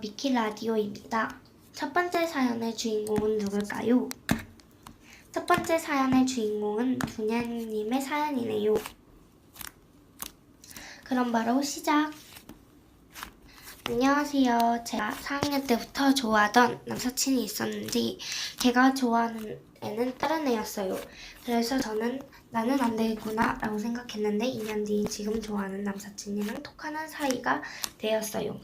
미키 라디오입니다. 첫 번째 사연의 주인공은 누굴까요? 첫 번째 사연의 주인공은 두냐님의 사연이네요. 그럼 바로 시작! 안녕하세요. 제가 4학년 때부터 좋아하던 남사친이 있었는데 걔가 좋아하는 애는 다른 애였어요. 그래서 저는 나는 안 되겠구나 라고 생각했는데 2년 뒤인 지금 좋아하는 남사친이랑 톡하는 사이가 되었어요.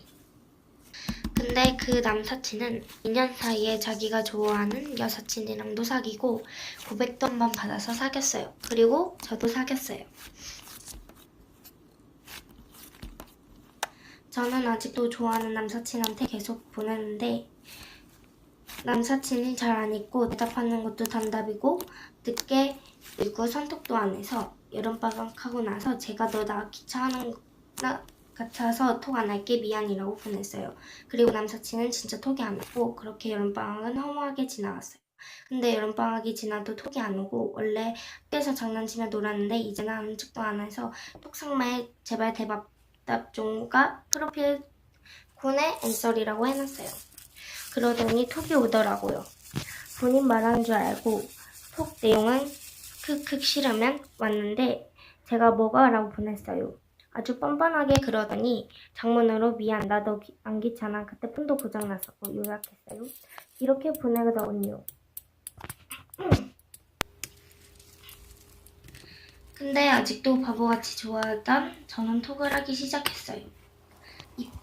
근데 그 남사친은 2년 사이에 자기가 좋아하는 여사친이랑도 사귀고 고백도 한 번 받아서 사귀었어요. 그리고 저도 사귀었어요. 저는 아직도 좋아하는 남사친한테 계속 보내는데 남사친이 잘 안 읽고 대답하는 것도 단답이고 늦게 읽고 선톡도 안 해서 여름방학 하고 나서 제가 너나 귀찮은 나 같아서 톡 안 할게 미안이라고 보냈어요. 그리고 남사친은 진짜 톡이 안 오고 그렇게 여름방학은 허무하게 지나갔어요. 근데 여름방학이 지나도 톡이 안 오고 원래 학교에서 장난치며 놀았는데 이제는 아는 척도 안 해서 톡상마에 제발 대답 종가 프로필 콘에 앤서리라고 해놨어요. 그러더니 톡이 오더라고요. 본인 말하는 줄 알고 톡 내용은 크크 싫으면 왔는데 제가 뭐가 라고 보냈어요. 아주 뻔뻔하게 그러더니 장문으로 미안 나너안 귀찮아 그때 폰도 고장났었고 요약했어요. 이렇게 보내더군요. 근데 아직도 바보같이 좋아하던 저는 톡을 하기 시작했어요.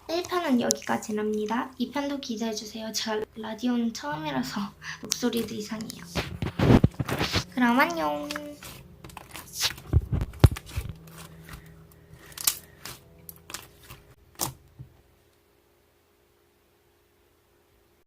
1편은 여기까지랍니다. 2편도 기대해주세요. 제가 라디오는 처음이라서 목소리도 이상해요. 그럼 안녕.